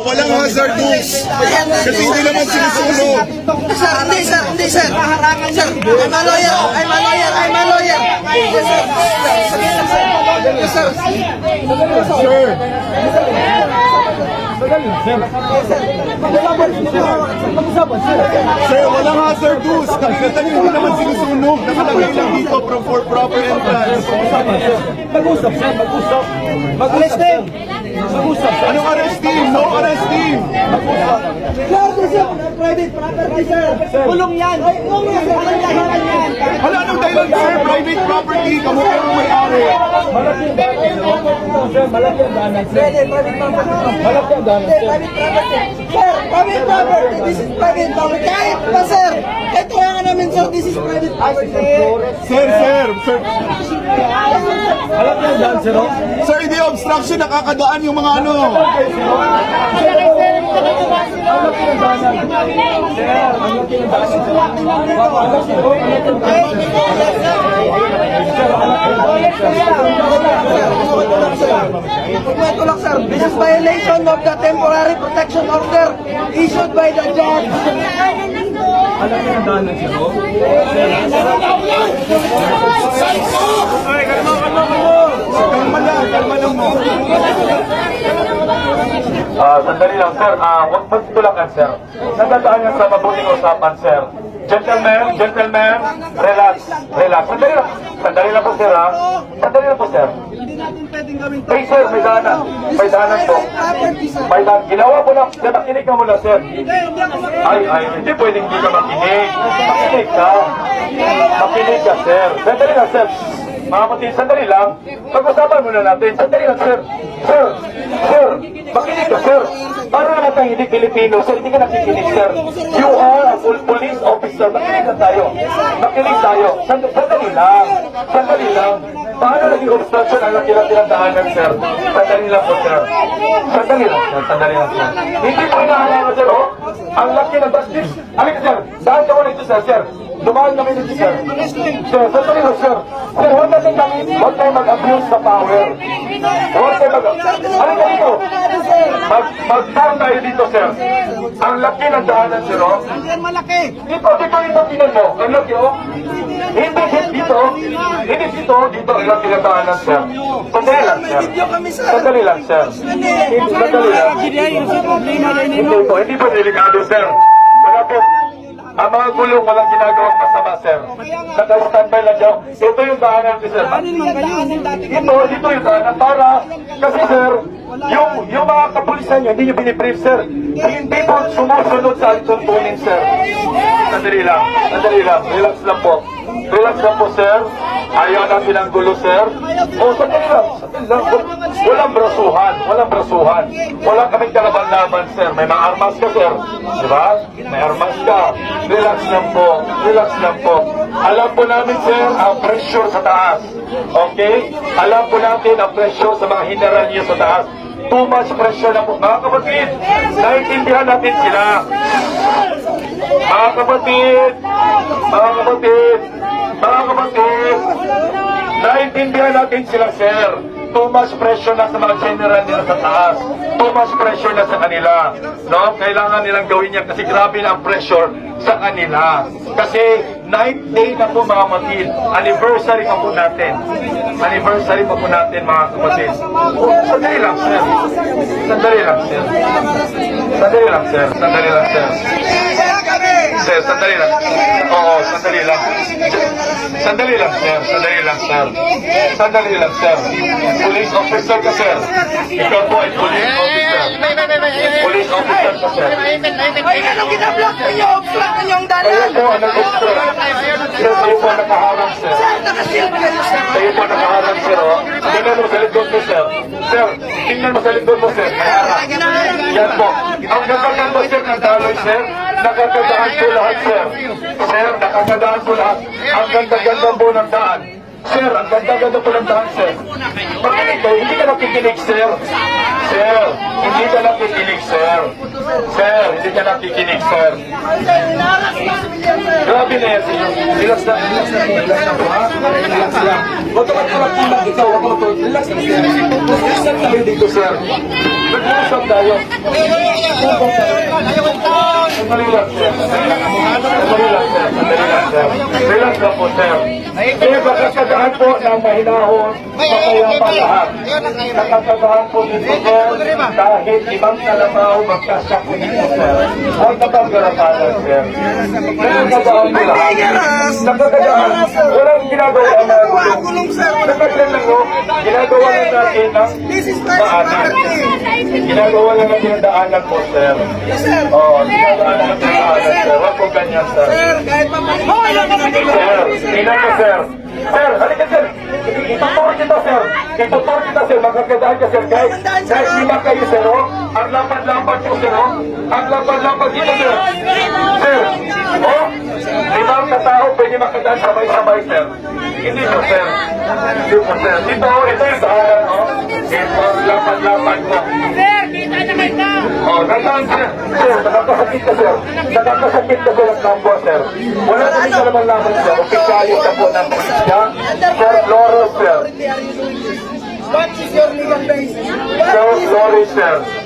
Walang hazard tools. Kasi hindi naman sinusunog. Sir, hindi sir, hindi sir. Sir, I'm a lawyer, I'm a lawyer, I'm a lawyer. Yes sir. Yes sir. Sir, sir, walang hazard tools. Kasi hindi naman sinusunog. Nakalagay lang dito from for proper entrance. Mag-usap sir, mag-usap. Mag-usap sir. Mag-usap sir. Anong arrest team? No arrest team. Sir, this is private property sir. Kulong yan. Kulong yan sir. Lahanan yan. Wala anong dahilan, sir? Private property. Kamu pero may-ari. Malaki ang daanan sir. Sir, malaki ang. Pwede, private property. Malaki ang sir. private property. Sir, private property. This is private property. Kahit pa sir. Kaya nga namin sir, this is private property. Sir, sir, sir. Malaki ang daan sir. oh. Sir, hindi obstruction. Nakakadaan yung mga ano. Malaki. Sir, Ito lang sir, this is violation of the temporary protection order issued by the judge. Malaki ang daanan sir. oh. Kalma lang, kalma lang mo. Ah, sandali lang, sir. Ah, huwag magtulakan, sir. Nagdadaan yan sa mabuting usapan, sir. Gentlemen, gentlemen, relax, relax. Sandali lang. Sandali lang po, sir, ha? Sandali lang po, sir. Hindi natin pwedeng gawin Hey, sir, may daanan. May daanan po. May daanan. Ginawa po na. Sir, nakinig ka muna, sir. Ay, ay, hindi pwedeng hindi ka makinig. Makinig ka. Makinig ka, sir. Sandali lang, sir. Mga kapatid, sandali lang. Pag-usapan muna natin. Sandali lang, sir. Sir, sir, makinig ka, sir. Paano naman tayo hindi Pilipino, sir? Hindi ka nakikinig, sir. You are a full police officer. Makinig ka tayo. Makinig tayo. Sand- Sandali lang. Sandali lang. Paano naging obstruction ang nakilang sir? Sandali lang po, sir. Sandali lang, sir. Sandali lang, sir. Hindi po inahalangan, sir, oh. Ang laki ng bastis. Halika, sir. Daan ka muna ito, sir, sir. Dumaan kami dito, sir. Sir, sandali lang, sir. Sir, huwag natin kami, huwag tayo mag-abuse sa power. Huwag tayo mag-abuse. Halika dito. Mag, mag-down tayo dito, sir. Ang laki ng daanan, sir, oh. Yan malaki. Dito, dito, dito, tinan mo. Ang laki, oh. Hindi, hindi dito. Hindi dito, dito. Ang laki ng daanan, sir. Sandali lang, sir. Sandali lang, sir. Hindi. Sandali lang. Hindi po, hindi po delikado, sir. Ang mga gulong walang ginagawang masama, sir. Naka-standby lang daw. Ito yung daanan ko, sir. Ito, dito yung daanan para, kasi sir, yung, yung mga kapulisan nyo, hindi nyo binibrief, sir. Hindi po sumusunod sa tuntunin, sir. Sandali lang, sandali lang. Relax lang po. Relax lang po, sir. Ayaw natin ang gulo, sir. O, sandali lang, sandali lang. Walang brasuhan, walang brasuhan. Wala kaming kalaban-laban, sir. May mga armas ka, sir. Di ba? May armas ka. Relax lang po. Relax lang po. Alam po namin, sir, ang pressure sa taas. Okay? Alam po natin ang pressure sa mga general niyo sa taas. Too much pressure na po. Mga kapatid, naiintindihan natin sila. Mga kapatid, mga kapatid, mga kapatid, naiintindihan natin sila, sir. Too much pressure na sa mga general nila sa taas. Too much pressure na sa kanila. No? Kailangan nilang gawin yan kasi grabe na ang pressure sa kanila. Kasi ninth day na po mga kapatid. Anniversary pa po natin. Anniversary pa po natin mga kapatid. Sandali lang, sir. Sandali lang, sir. Sandali lang, sir. Sandali lang, sir. Kaya kami. Sir, sandali lang. Oo, sandali lang. Sandali lang, sir. Sandali lang, sir. Sandali lang, sir. Police officer ka, sir. Ikaw po ay police officer. Police officer ka, sir. Ay, anong ginablock ninyo? Block ninyo ang dalan. po ang nag-obstruct. Sir, po sir. Sir, nakasilip kayo sir. Kayo sir, oh. Tingnan mo sa likod mo, sir. Sir, tingnan mo sa likod mo, sir. Yan po. Ang gaganda, sir, ng daloy, sir. Nakakadaan po sir. Sir, nakakadaan po lahat. Ang ganda-ganda po ng daan. Sir, ang ganda-ganda po ng daan, sir. Makinig kayo, hindi ka nakikinig, sir. Sir, hindi ka nakikinig, sir. Sir, hindi ka nakikinig, sir. Ko. Grabe na yan, sir. Relax na, relax na relax na po, ha? Relax lang. Huwag ka magpapakilak ikaw. Huwag ka magpapakilak. Relax lang, sir. Relax lang tayo dito, sir. Nag-uusap tayo. Sandali lang, sir. Sandali lang, sir. Sandali lang, sir. Relax lang po, sir. Eh, makakadaan po ng mahinahon, makayapa lahat. Nakakadaan po dito, sir, kahit ibang kalabaw magkasyak po sir. Huwag na bang garapanan, sir. Nakakadaan po lahat. Nakakadaan. Walang ginagawa na Gulong, sir. Nakakadaan? Ginagawa na natin ng This is my daanan. Ginagawa na natin ang daanan po, sir. Oo, ginagawa na natin ang daanan, sir. Huwag po ganyan, sir. Sir, kahit pa Sir, tingnan mo, sir. Sir, halika, sir. Ituturo kita, sir. Ituturo kita, sir. Magkakadaan ka, sir. Kahit, kahit lima kayo, sir, oh. Ang lapad-lapad po, sir, oh. Ang lapad-lapad dito, sir. Sir, oh. Limang na tao pwede makadaan sabay-sabay, sir. Hindi po, sir. Hindi po, sir. Dito, oh, ito yung daanan, oh. Ito, ang lapad-lapad po. Sir, kita na kita! Oh, nasaan sir? Sir, nakakasakit ka sir. Nakakasakit ka sir ng kampo sir. Wala kami sa laman laman sir. Opisyayo ka po ng polisya. Sir Flores sir. What is your legal basis? Sir Flores sir.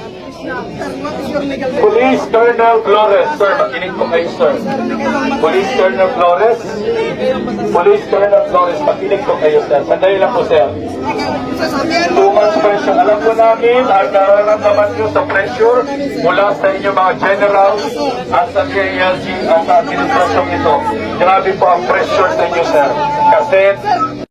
Police Colonel Flores. Sir, makinig po kayo sir. Police Colonel Flores. Police Colonel Flores, makinig po kayo sir. Sandali lang po sir. Much pressure. Alam ko namin ang nararamdaman nyo sa pressure mula sa inyo mga generals at sa KLG at sa administrasyong ito. Grabe po ang pressure sa inyo, sir. Kasi